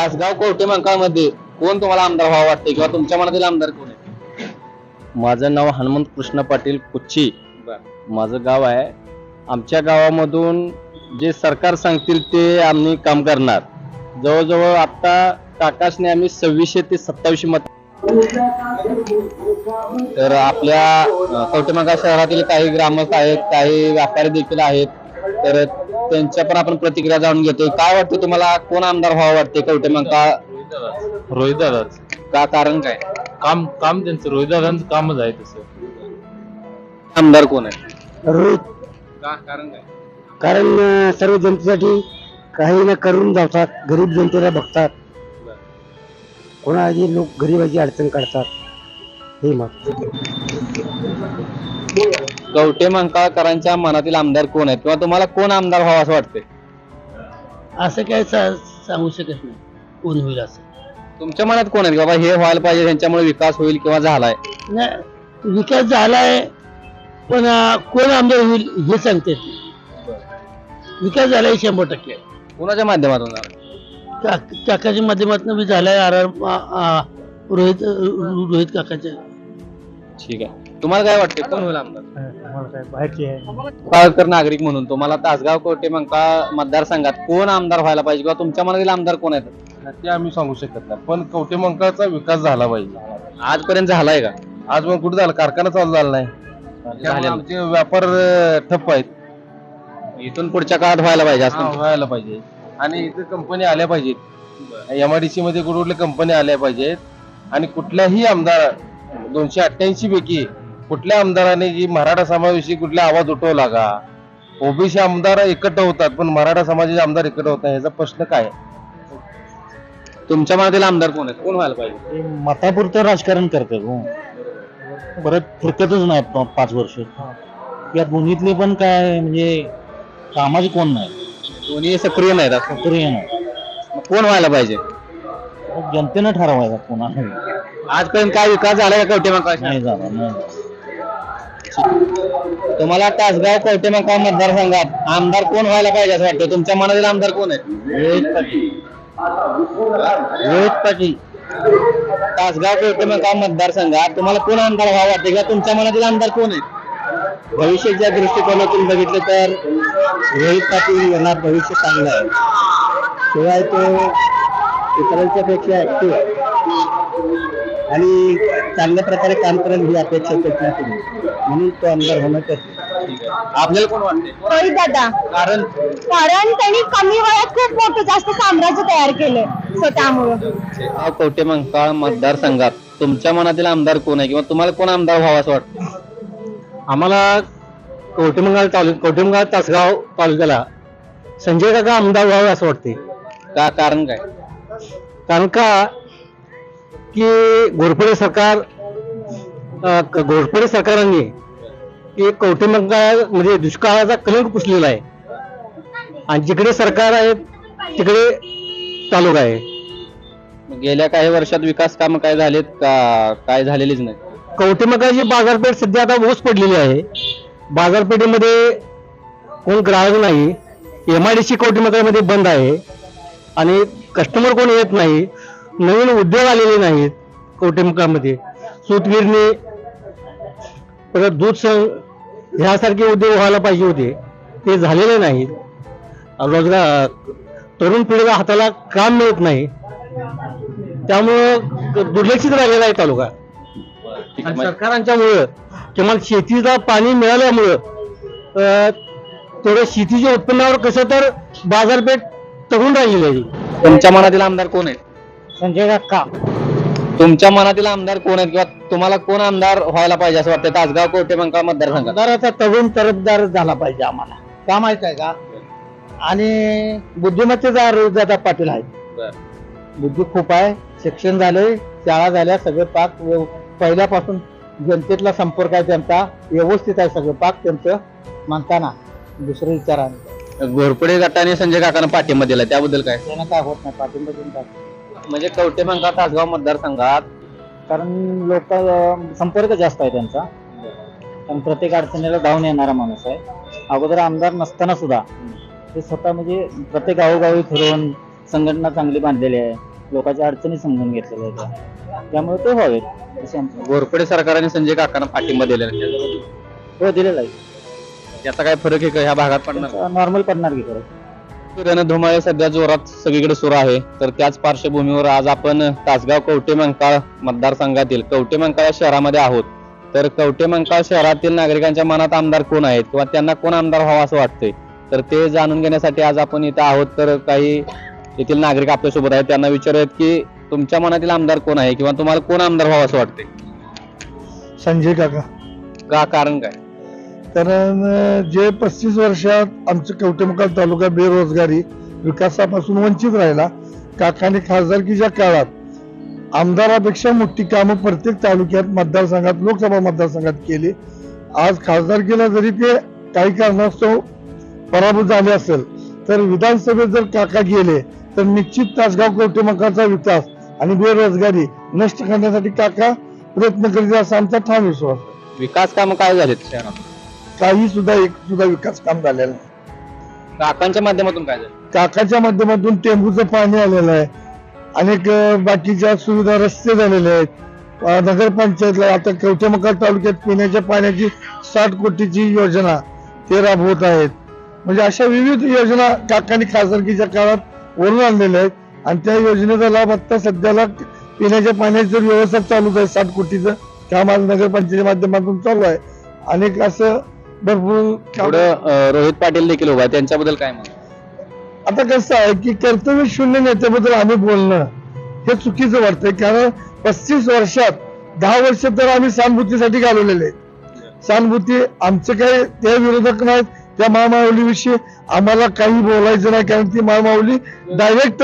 तासगाव कोर्टे मंकाळमध्ये कोण तुम्हाला आमदार व्हावं वाटते किंवा तुमच्या मनातील आमदार कोण आहे माझं नाव हनुमंत कृष्ण पाटील कुच्ची. माझं गाव आहे. आमच्या गावामधून जे सरकार सांगतील ते आम्ही काम करणार. जवळजवळ आता काकासने आम्ही सव्वीसशे ते सत्तावीसशे मत तर आपल्या कवटेमंका शहरातील काही ग्रामस्थ आहेत काही व्यापारी देखील आहेत. तर त्यांच्या पण आपण प्रतिक्रिया जाणून घेतोय. काय वाटतं तुम्हाला? कोण आमदार व्हावं वाटते कवटेमंका रोहित दादाच का कारण काय? काम काम त्यांचं. रोहित दादांचं कामच आहे तसं. आमदार कोण आहे? रोहित. का? कारण काय? कारण अं, सर्व जनतेसाठी काही ना करून जातात. गरीब जनतेला बघतात. कोणाची लोक गरीबाची अडचण काढतात. हे मत. कवटे मंकाळकरांच्या मनातील आमदार कोण आहेत? किंवा तुम्हाला कोण आमदार व्हावं असं वाटते असं काय सांगू शकत नाही. कोण होईल असं? तुमच्या मनात कोण आहेत? की बाबा हे व्हायला पाहिजे त्यांच्यामुळे विकास होईल किंवा झालाय. नाही विकास झालाय पण अं, कोण आमदार होईल हे सांगते विकास झालाय शंभर टक्के. कोणाच्या माध्यमातून झाला? काकाच्या माध्यमातून बी झालाय आर आर रोहित रोहित काकाच्या. ठीक आहे. तुम्हाला काय वाटते कोण होईल आमदार? पाळकर नागरिक म्हणून. तुम्हाला तासगाव कोटे मंका मतदारसंघात कोण आमदार व्हायला पाहिजे किंवा तुमच्या मनातील आमदार कोण आहेत? ते आम्ही सांगू शकत नाही. पण कवटे मंकाळचा विकास झाला पाहिजे. आजपर्यंत झालाय का? आज मग कुठे झाला? कारखाना चालू झाला नाही. त्यामुळे झालेला. आमचे व्यापार अं, ठप्प आहेत. इथून पुढच्या काळात व्हायला पाहिजे असं हा, व्हायला पाहिजे. आणि इथे कंपनी आल्या पाहिजेत. एमआयडीसी मध्ये कुठे कुठल्या कंपनी आल्या पाहिजेत. आणि कुठल्याही आमदार दोनशे अठ्ठ्याऐंशी पैकी कुठल्या आमदाराने जी मराठा समाजाविषयी कुठला आवाज उठवला का? ओबीसी आमदार एकत्र होतात पण मराठा समाजाचे आमदार एकत्र होत नाही याचा प्रश्न काय आहे? तुमच्या मनातील आमदार कोण आहेत? कोण व्हायला पाहिजे? मतापुरतं राजकारण करतात हो. परत फुरकतच नाही पा- पाच वर्ष. या दोन्हीतले पण काय म्हणजे कामाचे कोण नाही. दोन्ही सक्रिय नाहीत असं. तरी नाही. मग कोण व्हायला पाहिजे? जनतेनं ठरवायचा कोणाला. आजपर्यंत काय विकास झालाय का कवटे नाही झाला नाही तुम्हाला तासगाव कवटे मंका मतदारसंघात आमदार कोण व्हायला पाहिजे असं वाटतं तुमच्या मनातील आमदार कोण आहेत? रोहित पाटील. रोहित पाटील. तासगाव कवटेमंका मतदारसंघात तुम्हाला कोण आमदार व्हावं वाटते किंवा तुमच्या मनातील आमदार कोण आहेत? भविष्याच्या दृष्टिकोनातून बघितलं तर रोहित पाटील यांना भविष्य चांगलं आहे. शिवाय तो इतरांच्या पेक्षा ऍक्टिव्ह आणि चांगल्या प्रकारे काम करेल ही अपेक्षा त्याची म्हणून तो आमदार होणं करतो आपल्याला कोण वाटते रोहित दादा. कारण? कारण त्यांनी कमी वयात खूप मोठं जास्त साम्राज्य तयार केलंय सो त्यामुळं तासगाव कवटेमंकाळ मतदारसंघात. तुमच्या मनातील आमदार कोण आहे किंवा तुम्हाला कोण आमदार व्हावं असं वाटतं? आम्हाला कवटेमंगाल तालु कवटेमंगाल तासगाव तालुक्याला संजय काका आमदार व्हावे असं वाटते का कारण काय? कारण का की घोरपडे सरकार घोरपडे सरकारांनी की कवटेमंगाल म्हणजे दुष्काळाचा कलंक पुसलेला आहे. आणि जिकडे सरकार आहे तिकडे तालुका आहे. गेल्या काही वर्षात विकास कामं काय झालेत का? काय झालेलीच नाही. कवटेमंगाची बाजारपेठ सध्या आता ओस पडलेली आहे. बाजारपेठेमध्ये कोण ग्राहक नाही. एम आय डी सी कवटेमंगामध्ये बंद आहे. आणि कस्टमर कोण येत नाही. नवीन उद्योग आलेले नाहीत कवटेमंगामध्ये सूतगिरणी परत दूध संघ ह्यासारखे उद्योग व्हायला पाहिजे होते. ते झालेले नाहीत. रोजगार तरुण पिढीला हाताला काम मिळत नाही. त्यामुळं दुर्लक्षित राहिलेला आहे तालुका. सरकारांच्यामुळं किमान शेतीला पाणी मिळाल्यामुळं थोडं शेतीच्या उत्पन्नावर कसं तर बाजारपेठ तरुण राहिलेली आहे. तुमच्या मनातील आमदार कोण आहेत? संजय काका. तुमच्या मनातील आमदार कोण आहेत किंवा तुम्हाला कोण आमदार व्हायला पाहिजे असं वाटतं? तासगाव कोटेमंका मतदारसंघात. आमदाराचा तरुण तरफदार झाला पाहिजे आम्हाला. का माहीत आहे का? आणि बुद्धिमत्तेचा रोजदादा पाटील आहेत. बुद्धी खूप आहे. शिक्षण झाले शाळा झाल्या सगळे पाक. पहिल्यापासून जनतेतला संपर्क आहे त्यांचा व्यवस्थित आहे सगळं पाक त्यांचं. म्हणताना दुसरं विचाराने घोरपडे गटाने संजय काकांना पाठिंबा दिला त्याबद्दल काय? त्यांना काय होत नाही पाठिंबा देऊन टाक. म्हणजे कवटेमंका तासगाव मतदारसंघात? कारण लोक संपर्क जास्त आहे त्यांचा. कारण प्रत्येक अडचणीला धावून येणारा माणूस आहे. अगोदर आमदार नसताना सुद्धा ते स्वतः म्हणजे प्रत्येक गावोगावी फिरून संघटना चांगली बांधलेली आहे. लोकांच्या अडचणी समजून घेतलेल्या आहेत. त्या. त्यामुळे ते असे आमचं घोरपडे सरकारने संजय काकांना पाठिंबा दिलेला आहे. हो दिलेलं आहे. याचा काय फरक आहे का? ह्या भागात पडणार? नॉर्मल पडणार की खरं रणधुमाळे सध्या जोरात सगळीकडे सुरू आहे. तर त्याच पार्श्वभूमीवर आज आपण तासगाव कवटेमंकाळ मतदारसंघातील कवटेमंकाळ या शहरामध्ये आहोत. तर कवटेमंकाळ शहरातील नागरिकांच्या मनात आमदार कोण आहेत किंवा त्यांना कोण आमदार व्हावा असं वाटतंय? तर ते जाणून घेण्यासाठी आज आपण इथं आहोत. तर काही येथील नागरिक आपल्यासोबत आहेत. त्यांना विचारूयात की तुमच्या मनातील आमदार कोण आहे किंवा तुम्हाला कोण आमदार व्हावं असं वाटतंय? संजय काका. का? कारण काय? कारण जे पस्तीस वर्षात आमचं कवटेमकाल तालुका बेरोजगारी विकासापासून वंचित राहिला काकाने खासदारकीच्या काळात आमदारापेक्षा मोठी कामं प्रत्येक तालुक्यात मतदारसंघात लोकसभा मतदारसंघात केली. आज खासदारकीला जरी ते काही कारणास्तव पराभूत झाले असेल तर विधानसभेत जर काका गेले तर निश्चित तासगाव कवटेमकाचा विकास आणि बेरोजगारी नष्ट करण्यासाठी काका प्रयत्न करीत असा आमचा ठाम विश्वास विकास कामं काय झालेत? शहरात काही सुद्धा एक सुद्धा विकास काम झालेलं नाही. काकांच्या माध्यमातून काय झालं? काकाच्या माध्यमातून टेंबूचं पाणी आलेलं आहे. अनेक अं, बाकीच्या सुविधा रस्ते झालेले आहेत. अं, नगरपंचायतला आता कवठेमकाल तालुक्यात पिण्याच्या पाण्याची साठ कोटीची योजना ते राबवत आहेत. म्हणजे अशा विविध योजना काकांनी खासदारकीच्या काळात वरून आणलेल्या आहेत. आणि त्या योजनेचा लाभ आता सध्याला पिण्याच्या पाण्याचं व्यवस्था चालूच आहे साठ कोटीचं काम आज नगरपंचायतीच्या माध्यमातून चालू आहे. अनेक असं भरपूर पुढं रोहित पाटील देखील उभा आहे. त्यांच्याबद्दल काय म्हणा आता कसं आहे की कर्तव्य शून्य नेत्याबद्दल आम्ही बोलणं हे चुकीचं वाटतंय. कारण पस्तीस वर्षात दहा वर्ष तर आम्ही सहानुभूतीसाठी घालवलेले आहेत. सहानुभूती आमचे काही त्या विरोधक नाहीत त्या महामाऊलीविषयी आम्हाला काही बोलायचं नाही. कारण ती महामाऊली डायरेक्ट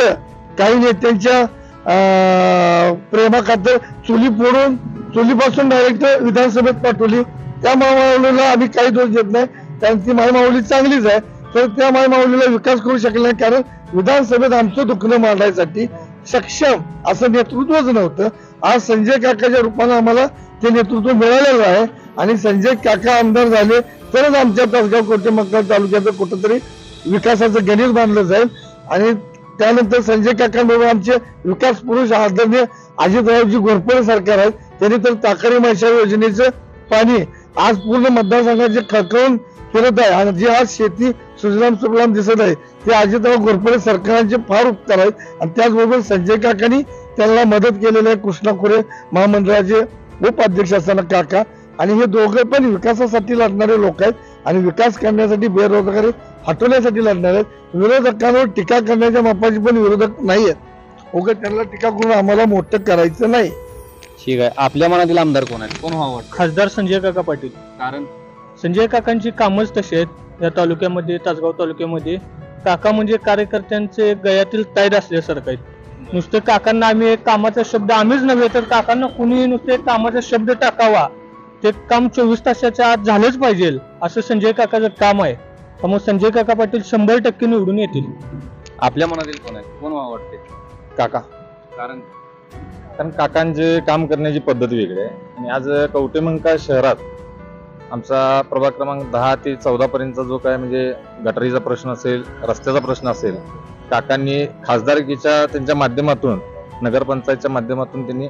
काही नेत्यांच्या अं, प्रेमाखातर चुली फोडून चुलीपासून डायरेक्ट विधानसभेत पाठवली. त्या मायमाऊलीला आम्ही काही दोष देत नाही. कारण ती महामाऊली चांगलीच आहे. तर त्या मायमाऊलीला विकास करू शकले नाही. कारण विधानसभेत आमचं दुखणं मांडायसाठी सक्षम असं नेतृत्वच नव्हतं. आज संजय काकाच्या रूपानं आम्हाला ते नेतृत्व मिळालेलं आहे. आणि संजय काका आमदार झाले तरच आमच्या तासगाव कोटे मक्काल तालुक्याचं कुठंतरी विकासाचं गणित बांधलं जाईल. आणि त्यानंतर संजय काकांबरोबर आमचे विकास पुरुष आदरणीय अजितरावजी घोरपडे सरकार आहेत. त्यांनी तर ताकारी माशा योजनेचं पाणी आज पूर्ण मतदारसंघाचे खळखळून फिरत आहे. आणि जे आज शेती सुजलाम सुफलाम दिसत आहे ते अजितराव घोरपडे सरकारांचे फार उपकार आहेत. आणि त्याचबरोबर संजय काकांनी त्यांना मदत केलेली आहे कृष्णा खोरे महामंडळाचे उपाध्यक्ष असताना काका. आणि हे दोघं पण विकासासाठी लढणारे लोक आहेत आणि विकास करण्यासाठी बेरोजगारी हटवण्यासाठी लढणार आहेत. विरोधकांवर टीका करण्याच्या मापाची पण विरोधक नाही आहेत उगाच त्यांना टीका करून आम्हाला मोठं करायचं नाही. ठीक आहे. आपल्या मनातील आमदार कोण आहेत? कोण व्हावं वाटतं? खासदार संजय काका पाटील. कारण? संजय काकांची कामच तशी आहेत. या तालुक्यामध्ये तासगाव तालुक्यामध्ये. काका म्हणजे कार्यकर्त्यांचे गयातील ताईर असल्यासारखं आहेत. नुसते काकांना आम्ही एक कामाचा शब्द आम्हीच नव्हे तर काकांना कुणी नुसते एक कामाचा शब्द टाकावा. ते काम चोवीस तासाच्या आत झालंच पाहिजे असं संजय काकाचं काम आहे. त्यामुळे संजय काका पाटील शंभर टक्के निवडून येतील. आपल्या मनातील कोण आहेत? कोण व्हावं वाटते काका. कारण? कारण काकांचे काम करण्याची पद्धत वेगळी आहे. आणि आज कवटेमंका शहरात आमचा प्रभाग क्रमांक दहा ते चौदा पर्यंतचा जो काय म्हणजे गटारीचा प्रश्न असेल रस्त्याचा प्रश्न असेल काकांनी खासदारकीच्या त्यांच्या माध्यमातून नगरपंचायतच्या माध्यमातून त्यांनी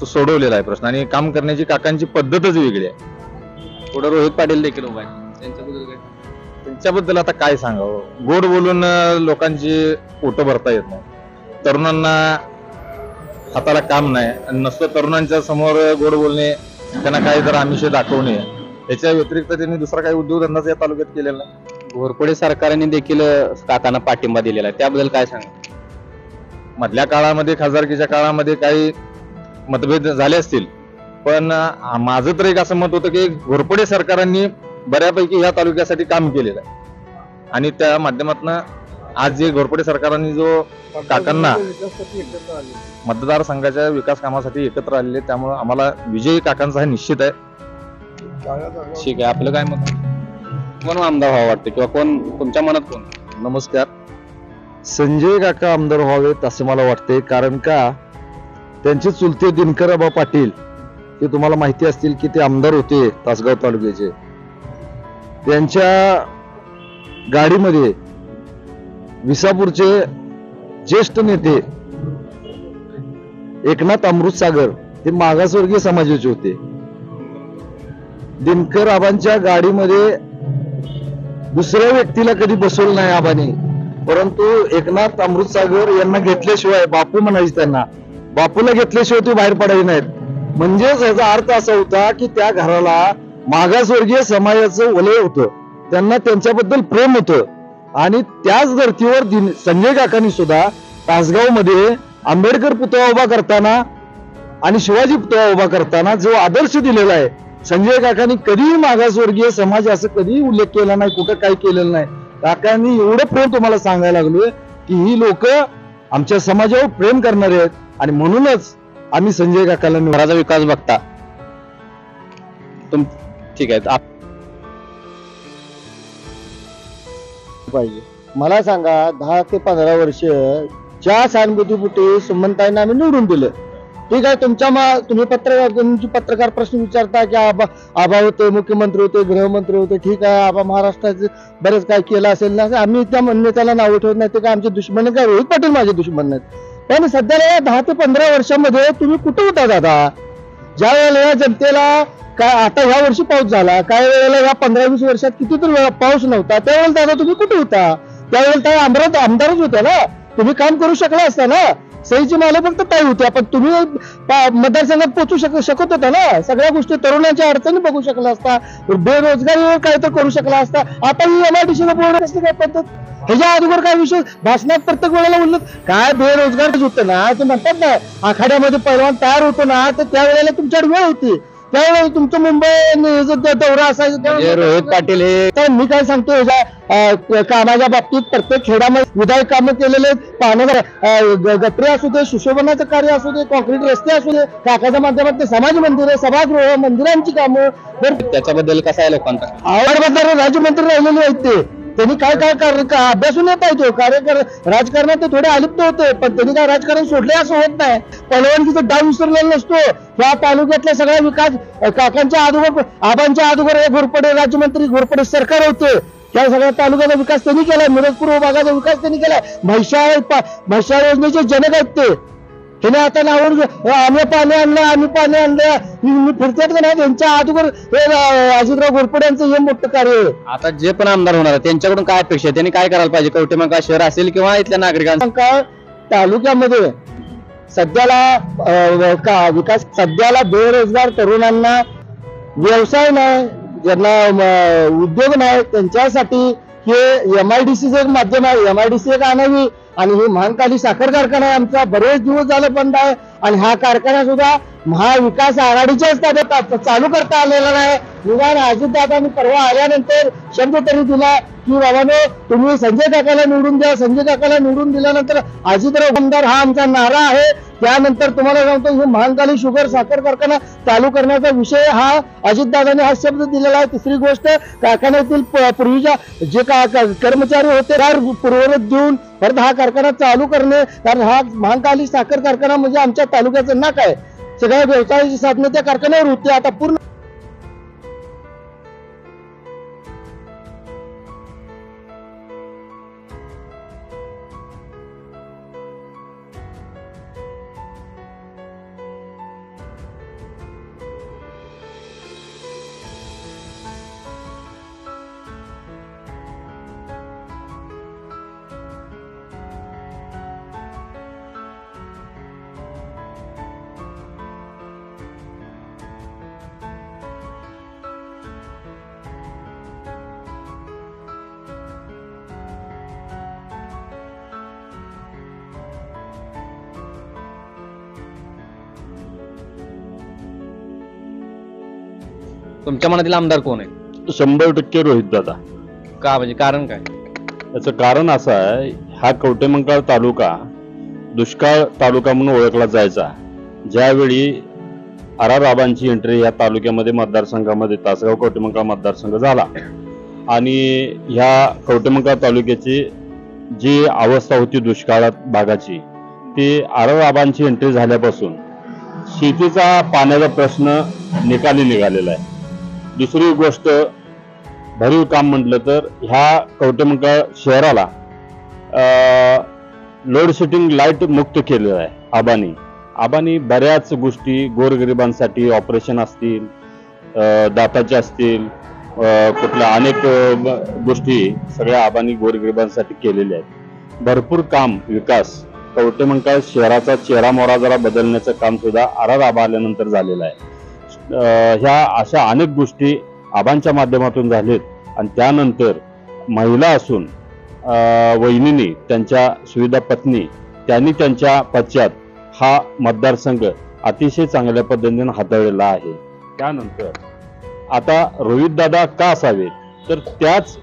तो सोडवलेला आहे प्रश्न. आणि काम करण्याची काकांची पद्धतच वेगळी आहे. पुढे रोहित पाटील देखील उभा आहे. त्यांच्याबद्दल काय? त्यांच्याबद्दल आता काय सांगावं? गोड बोलून लोकांची पोटं भरता येत नाही. तरुणांना हाताला काम नाही. आणि नसतं तरुणांच्या समोर गोड बोलणे त्यांना काही जर आमिष दाखवणे याच्या व्यतिरिक्त त्यांनी दुसरा काही उद्योगधंदाच या तालुक्यात केलेला नाही. घोरपडे सरकारने देखील काकांना पाठिंबा दिलेला आहे. त्याबद्दल काय सांगा मधल्या काळामध्ये खासदारकीच्या काळामध्ये काही मतभेद झाले असतील. पण माझं तर एक असं मत होतं की घोरपडे सरकारांनी बऱ्यापैकी या तालुक्यासाठी काम केलेलं आहे. आणि त्या माध्यमातून आज जे घोरपडे सरकारांनी जो काकांना मतदारसंघाच्या विकास कामासाठी एकत्र आलेले त्यामुळे आम्हाला विजयी काकांचा हा निश्चित आहे. ठीक आहे आपलं काय मत? कोण आमदार व्हावं वाटतं? किंवा कोण तुमच्या मनात कोण? नमस्कार. संजय काका आमदार व्हावेत असं मला वाटते कारण का? त्यांचे चुलते दिनकरबा पाटील ते तुम्हाला माहिती असतील की ते आमदार होते तासगाव तालुक्याचे. त्यांच्या गाडीमध्ये विसापूरचे ज्येष्ठ नेते एकनाथ अमृतसागर ते मागासवर्गीय समाजाचे होते. दिनकर आबांच्या गाडीमध्ये दुसऱ्या व्यक्तीला कधी बसवलं नाही आबाने परंतु एकनाथ अमृतसागर यांना घेतल्याशिवाय बापू म्हणायचे त्यांना बापूला घेतल्याशिवाय ते बाहेर पडायचे नाहीत. म्हणजेच याचा अर्थ असा होता की त्या घराला मागासवर्गीय समाजाचं वलय होतं. त्यांना त्यांच्याबद्दल प्रेम होतं. आणि त्याच धर्तीवर दिन- संजय काकांनी सुद्धा तासगावमध्ये आंबेडकर पुतळा उभा करताना आणि शिवाजी पुतळा उभा करताना जो आदर्श दिलेला आहे संजय काकांनी कधीही मागासवर्गीय समाज असं कधीही उल्लेख केला नाही कुठं काही केलेलं नाही. काकांनी एवढं प्रेम तुम्हाला सांगायला लागलोय की ही लोक आमच्या समाजावर प्रेम करणारे आहेत आणि म्हणूनच आम्ही संजय काकाला निवड विकास बघता. तुम ठीक आहे. पाहिजे. मला सांगा दहा ते पंधरा वर्ष ज्या सहानुभूतीपुटी सुमनताईंना आम्ही निवडून दिलं ठीक आहे तुमच्या मा- तुम्ही पत्रकार तुमची पत्रकार प्रश्न विचारता की आबा आबा होते मुख्यमंत्री होते गृहमंत्री होते ठीक आहे आबा महाराष्ट्राचे बरेच काय केलं असेल ना आम्ही त्या नेत्याला नाव ठेवत नाही ते काय आमचे दुश्मन काय रोहित पाटील माझे दुश्मन नाहीत पण सध्याला या दहा ते पंधरा वर्षामध्ये तुम्ही कुठे होता दादा? ज्या वेळेला या जनतेला काय आता ह्या वर्षी पाऊस झाला काय वेळेला या पंधरा वीस वर्षात कितीतरी वेळा पाऊस नव्हता त्यावेळेला दादा तुम्ही कुठे होता? त्यावेळेला त्या आमदार आमदारच होत्या ना? तुम्ही काम करू शकला असता ना? सहीची मला फक्त ताई होती. पण तुम्ही मतदारसंघात पोहोचू शक शकत होता ना? सगळ्या गोष्टी तरुणांच्या अडचणी बघू शकला असता बेरोजगारीवर काय तर करू शकला असता. आता ही एमआयडीसीला बोलणार असते काय पद्धत? ह्याच्या अगोदर काय विषय? भाषणात प्रत्येक वेळेला म्हणलं काय बेरोजगार होतं ना? ते म्हणतात ना आखाड्यामध्ये पैलवान तयार होतो ना तर त्यावेळेला तुमच्याकडे वेळ होती. त्यावेळेला तुमचं मुंबई दौरा असायचा म्हणजे रोहित पाटील हे तर मी काय सांगतो कामाच्या बाबतीत प्रत्येक खेड्यामध्ये विधायक कामं केलेले पाहणं गटरे असू दे सुशोभनाचं कार्य असू दे कॉन्क्रीट रस्ते असू दे काकाच्या माध्यमात समाज मंदिर सभागृह मंदिरांची कामं. त्याच्याबद्दल कसा आहे लोकांचा? आवड राज्यमंत्री राहिलेले आहेत ते. त्यांनी काय काय कार्य का- अभ्यासून येत आहे हो. कार्य कर- राजकारणात ते थोडे अलिप्त होते पण त्यांनी काय राजकारण सोडले असं होत नाही. पलवानकीचा डाव विसरलेला नसतो. या तालुक्यातला सगळा विकास काकांच्या अगोदर आबांच्या अगोदर हे घोरपडे राज्यमंत्री घोरपडे सरकार होते. त्या सगळ्या तालुक्याचा विकास त्यांनी केलाय. मिरजपूर भागाचा विकास त्यांनी केलाय. म्हैसाळ पा- योजनेचे जनक आहेत ते. त्याने आता नावून अ, आम्ही पाणी आणलं आम्ही पाणी आणलं. फिरतात का नाही. त्यांच्या अगोदर हे अजितराव घोरपडे यांचं हे मोठं कार्य आहे. आता जे पण आमदार होणार आहे त्यांच्याकडून काय अपेक्षा आहे? त्यांनी काय करायला पाहिजे? कवटेमंका शहर असेल किंवा इथल्या नागरिकांचा? का तालुक्यामध्ये सध्याला का विकास सध्याला बेरोजगार तरुणांना व्यवसाय नाही ज्यांना उद्योग नाही त्यांच्यासाठी हे एम आय डी एक माध्यम आहे. एम आय डी सी एक आणावी. आणि हे महानकाली साखर कारखाना आमचा बरेच दिवस झालं बंद आहे. आणि हा कारखाना सुद्धा महाविकास आघाडीच्याच ताब्यात चालू करता आलेला नाही. निदान अजितदादांनी परवा आल्यानंतर शब्द तरी दिला की बाबानो तुम्ही संजय काकाला निवडून द्या. संजय काकाला निवडून दिल्यानंतर अजितराव आमदार हा आमचा नारा आहे. त्यानंतर तुम्हाला सांगतो हे महानकाली शुगर साखर कारखाना चालू करण्याचा विषय हा अजितदादांनी हा शब्द दिलेला आहे. तिसरी गोष्ट कारखान्यातील पूर्वीच्या जे का का- कर्मचारी होते त्यावर पूर्वरत देऊन परत हा कारखाना चालू करणे. कारण हा महानकाली साखर कारखाना म्हणजे आमच्या तालुक्याचं नाक आहे. सगळ्या व्यवसायाची साधनं त्या कारखान्यावर होती. आता पूर्ण तुमच्या मनातील आमदार कोण आहे शंभर टक्के रोहित दादा. का म्हणजे कारण काय? याचं कारण असं आहे हा कवटेमंकाळ तालुका दुष्काळ तालुका म्हणून ओळखला जायचा. ज्यावेळी आर आबांची एंट्री या तालुक्यामध्ये मतदारसंघामध्ये तासगाव कवटेमंकाळ मतदारसंघ झाला. आणि ह्या कवटेमंकाळ तालुक्याची जी अवस्था होती दुष्काळात भागाची ती आर आबांची एंट्री झाल्यापासून शेतीचा पाण्याचा प्रश्न निकाली निघालेला आहे. दुसरी गोष्ट भरीव काम म्हटलं तर ह्या कवटेमंकाळ शहराला लोडशेडिंग लाइट मुक्त केलेलं आहे आबानी. आबानी बऱ्याच गोष्टी गोरगरिबांसाठी ऑपरेशन असतील दाताचे असतील कुठल्या अनेक गोष्टी सगळ्या आबानी गोरगरिबांसाठी केलेल्या आहेत. भरपूर काम विकास कवटेमंकाळ शहराचा चेहरा मोरा जरा बदलण्याचं काम सुद्धा आर आबा आल्यानंतर झालेलं आहे. ह्या अशा अनेक गोष्टी आबांच्या माध्यमातून झालेत. आणि त्यानंतर महिला असून वहिनीनी त्यांच्या सुविधा पत्नी त्यांनी त्यांच्या पश्चात हा मतदारसंघ अतिशय चांगल्या पद्धतीने हाताळलेला आहे. त्यानंतर आता रोहितदादा का असावे तर त्याच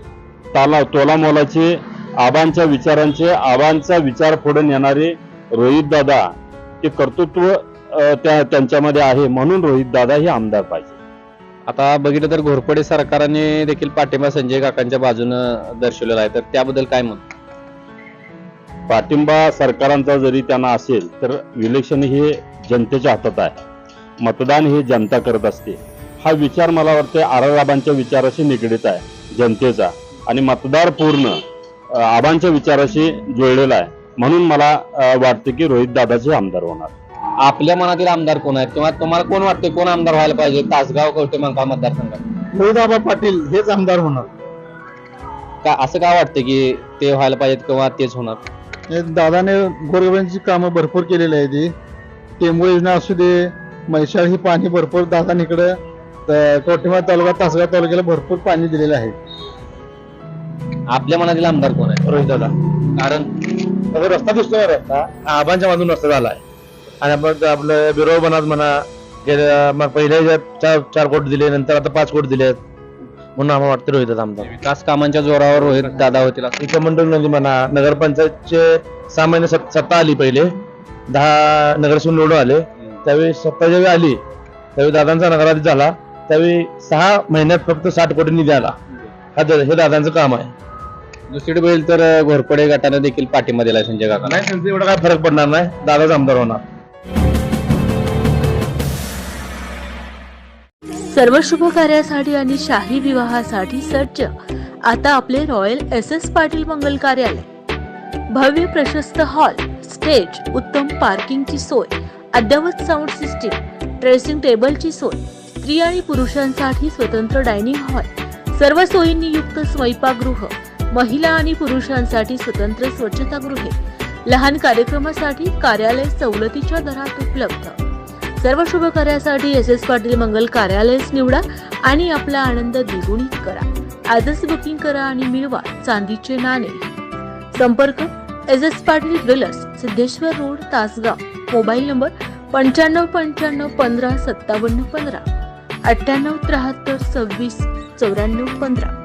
ताला तोलामोलाचे आबांच्या विचारांचे आबांचा विचार पुढे नेणारे रोहितदादा ते कर्तृत्व त्या त्यांच्यामध्ये आहे म्हणून रोहितदादा हे आमदार पाहिजे. आता बघितलं तर घोरपडे सरकारने देखील पाठिंबा संजय काकांच्या बाजूनं दर्शवलेला आहे. तर त्याबद्दल काय मत पाठिंबा सरकारांचा जरी त्यांना असेल तर इलेक्शन हे जनतेच्या हातात आहे. मतदान हे जनता करत असते. हा विचार मला वाटतं आराबांच्या विचाराशी निगडीत आहे जनतेचा. आणि मतदार पूर्ण आबांच्या विचाराशी जुळलेला आहे. म्हणून मला वाटतं की रोहित दादाचे आमदार होणार. आपल्या मनातील आमदार कोण आहेत? किंवा तुम्हाला कोण वाटते कोण आमदार व्हायला पाहिजे? तासगाव कवटेमंकाळ मतदारसंघात. रोहिदाबा पाटील हेच आमदार होणार. का असं का वाटतं की ते व्हायला पाहिजेत किंवा तेच होणार? हे दादाने गोरगरिबांची कामं भरपूर केलेली आहे ती टेंबू योजना असू दे म्हैसाळ ही पाणी भरपूर दादाने इकडे कोटेमा तालुका तासगाव तालुक्याला भरपूर पाणी दिलेलं आहे. आपल्या मनातील आमदार कोण आहे रोहित दादा. कारण रस्ता दिसतोय रस्ता? आबांच्या मधून रस्ता झालाय. आणि आपण आपलं बिरोळ बनात म्हणा गेल्या मग ह्याच्यात चार चार कोटी दिले नंतर आता पाच कोटी दिलेत. म्हणून आम्हाला वाटतं रोहित आमदार. विकास कामांच्या जोरावर रोहित दादा होतील मंडळ म्हणजे म्हणा नगरपंचायतचे सहा महिने सत- सत्ता आली पहिले. दहा नगरसेवक निवडून आले. त्यावेळी सत्ता ज्यावेळी आली त्यावेळी दादांचा नगराधीश झाला. त्यावेळी सहा महिन्यात फक्त साठ कोटी निधी आला. हा हे दादांचं काम आहे. दुसरीकडे बघील तर घोरपडे गटाने देखील पाठिंबा दिलाय संजय काका नाही त्यांचं एवढा काय फरक पडणार नाही. दादाच आमदार होणार. सर्व शुभ कार्यासाठी आणि शाही विवाहासाठी सज्ज. आता आपले रॉयल एस एस पाटील मंगल कार्यालय. भव्य प्रशस्त हॉल स्टेज उत्तम पार्किंगची सोय अद्ययावत साऊंड सिस्टीम ड्रेसिंग टेबलची सोय स्त्री आणि पुरुषांसाठी स्वतंत्र डायनिंग हॉल सर्व सोयींनी युक्त स्वयंपाकगृह महिला आणि पुरुषांसाठी स्वतंत्र स्वच्छतागृहे. लहान कार्यक्रमासाठी कार्यालय सवलतीच्या दरात उपलब्ध. सर्व शुभ कार्यासाठी एस एस पाटील मंगल कार्यालयच निवडा आणि आपला आनंद द्विगुणित करा. आजच बुकिंग करा आणि मिळवा चांदीचे नाणे. संपर्क S S Patil jewellers Siddheshwar road Tasgaon. Mobile number पंच्याण्णव पंच्याण्णव पंधरा सत्तावन्न पंधरा. अठ्ठ्याण्णव त्र्याहत्तर सव्वीस चौऱ्याण्णव पंधरा.